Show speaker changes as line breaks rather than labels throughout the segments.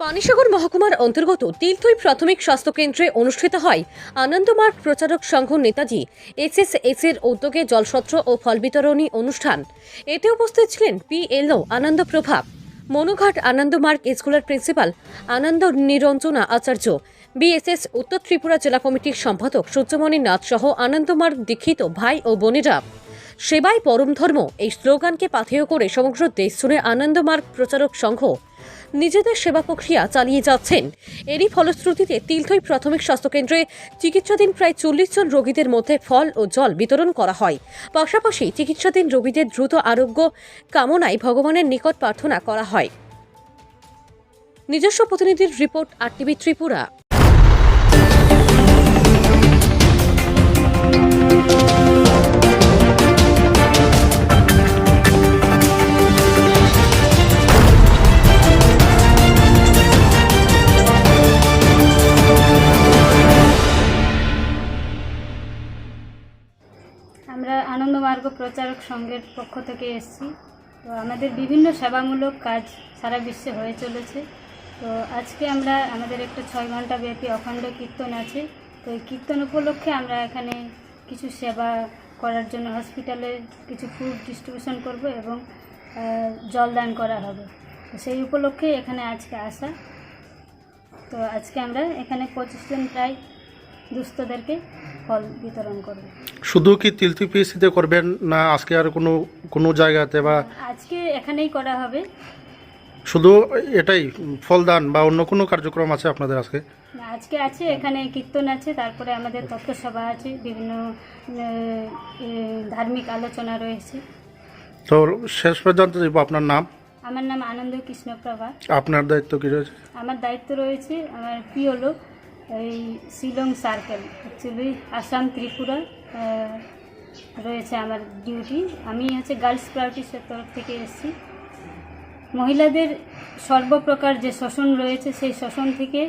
পানিসাগর মহকুমার অন্তর্গত তিলথই প্রাথমিক স্বাস্থ্যকেন্দ্রে অনুষ্ঠিত হয় আনন্দমার্গ প্রচারক সংঘ নেতাজি এসএসএস এর উদ্যোগে জলসত্র ও ফল বিতরণী অনুষ্ঠান। এতে উপস্থিত ছিলেন পিএলও আনন্দ প্রভাব মনুঘাট আনন্দমার্গ স্কুলের প্রিন্সিপাল আনন্দ নিরঞ্জনা আচার্য বিএসএস উত্তর ত্রিপুরা জেলা কমিটির সম্পাদক সূর্যমণি নাথ সহ আনন্দমার্গ দীক্ষিত ভাই ও বোনেরা। সেবাই পরম ধর্ম, এই স্লোগানকে পাথেয় করে সমগ্র দেশ জুড়ে আনন্দমার্গ প্রচারক সংঘ নিজেদের সেবা প্রক্রিয়া চালিয়ে যাচ্ছেন। এরই ফলশ্রুতিতে তিলথই প্রাথমিক স্বাস্থ্যকেন্দ্রে চিকিৎসাধীন প্রায় চল্লিশ জন রোগীদের মধ্যে ফল ও জল বিতরণ করা হয়। পাশাপাশি চিকিৎসাধীন রোগীদের দ্রুত আরোগ্য কামনায় ভগবানের নিকট প্রার্থনা করা হয়। নিজস্ব প্রতিনিধির রিপোর্ট আর টিভি ত্রিপুরা।
আমরা আনন্দমার্গ প্রচারক সংঘের পক্ষ থেকে এসেছি। তো আমাদের বিভিন্ন সেবামূলক কাজ সারা বিশ্বে হয়ে চলেছে। তো আজকে আমরা আমাদের একটা ছয় ঘণ্টা ব্যাপী অখণ্ড কীর্তন আছে। তো এই কীর্তন উপলক্ষে আমরা এখানে কিছু সেবা করার জন্য হসপিটালে কিছু ফুড ডিস্ট্রিবিউশন করব এবং জলদান করা হবে। তো সেই উপলক্ষে এখানে আজকে আসা। তো আজকে আমরা এখানে পঁচিশ জন প্রায় দুস্থদেরকে ফল বিতরণ করব।
শুধু কি তিলতি পিএসসিতে করবেন না আজকে আর কোনো কোনো জায়গাতে বা
আজকে এখানেই করা হবে।
শুধু এটাই ফলদান বা অন্য কোনো কার্যক্রম আছে আপনাদের আজকে?
আজকে আছে এখানে কীর্তন আছে তারপরে আমাদের তত্ত্বসভা আছে বিভিন্ন ধার্মিক আলোচনা রয়েছে।
তো শেষ পর্যন্ত দিব আপনার নাম?
আমার নাম আনন্দ কৃষ্ণপ্রভা।
আপনার দায়িত্ব কী রয়েছে?
আমার দায়িত্ব রয়েছে আমার প্রিয় লোক এই শিলং সার্কেল অ্যাকচুয়ালি আসাম ত্রিপুরা রয়েছে আমার ডিউটি আমি হচ্ছে গার্লস প্রায়োরিটিসের তরফ থেকে এসেছি। মহিলাদের সর্বপ্রকার যে শোষণ রয়েছে, সেই শোষণ থেকে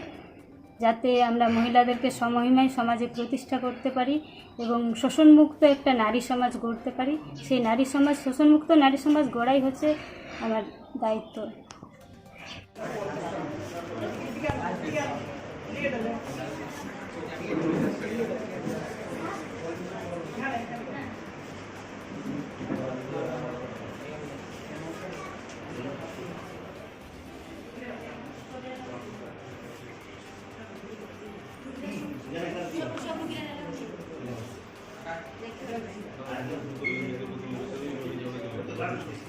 যাতে আমরা মহিলাদেরকে সমহিমায় সমাজে প্রতিষ্ঠা করতে পারি এবং শোষণমুক্ত একটা নারী সমাজ গড়তে পারি। সেই নারী সমাজ, শোষণমুক্ত নারী সমাজ গড়াই হচ্ছে আমার দায়িত্ব। Gracias.